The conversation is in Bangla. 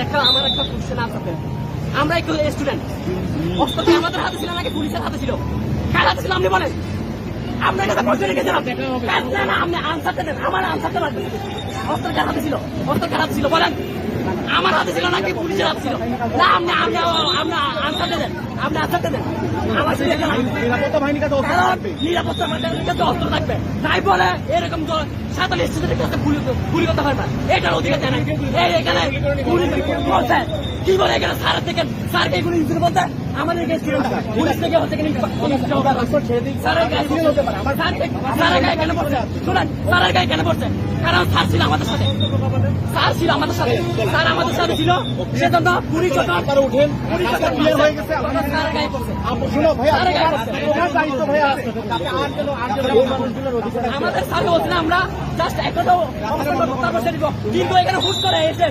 দেখলাম আমার একটা কোশ্চেন আছে। আমরা একটু স্টুডেন্ট অস্ত্র আমাদের হাতে ছিল, নাকি পুলিশের হাতে ছিল? কার ছিল, আপনি বলেন। আপনার কাছে পয়সা রেখেছিলাম না না, আপনি আনসারটা দেন আমার হাতে ছিল? আমার নাকি পুলিশের হাতে ছিল? না, আপনি আপনি আপনি আনসারটা আপনি আনসারটা দেন আমার। নিরাপত্তা বাহিনীর কাছে থাকবে। নিরাপত্তা বাহিনীর কাছে অস্ত্র থাকবে। তাই বলে এরকম তো সাঁতাল স্টেশনের কাছে গুলি গুলি করতে পারবে এটার অধিকার জানাই এখানে কি বলে এখানে? স্যারের থেকে স্যারকে গুলি দিতে বলতে আমাদের কাছে পুলিশ থেকে হচ্ছে কিনা স্যারের গায়ে স্যার- কেন পড়ছে? শুনেন স্যারের গায়ে কেন পড়ছে? কারণ স্যার ছিল আমাদের সাথে। স্যার ছিল আমাদের সাথে। স্যার আমাদের সাথে ছিল। সেজন্য পুলিশ উঠেন। গেছে। আমাদের স্যার বলছিলাম আমরা জাস্ট একটা তো অবস্থান করতে বসে দিব কিন্তু এখানে হুট করে এসে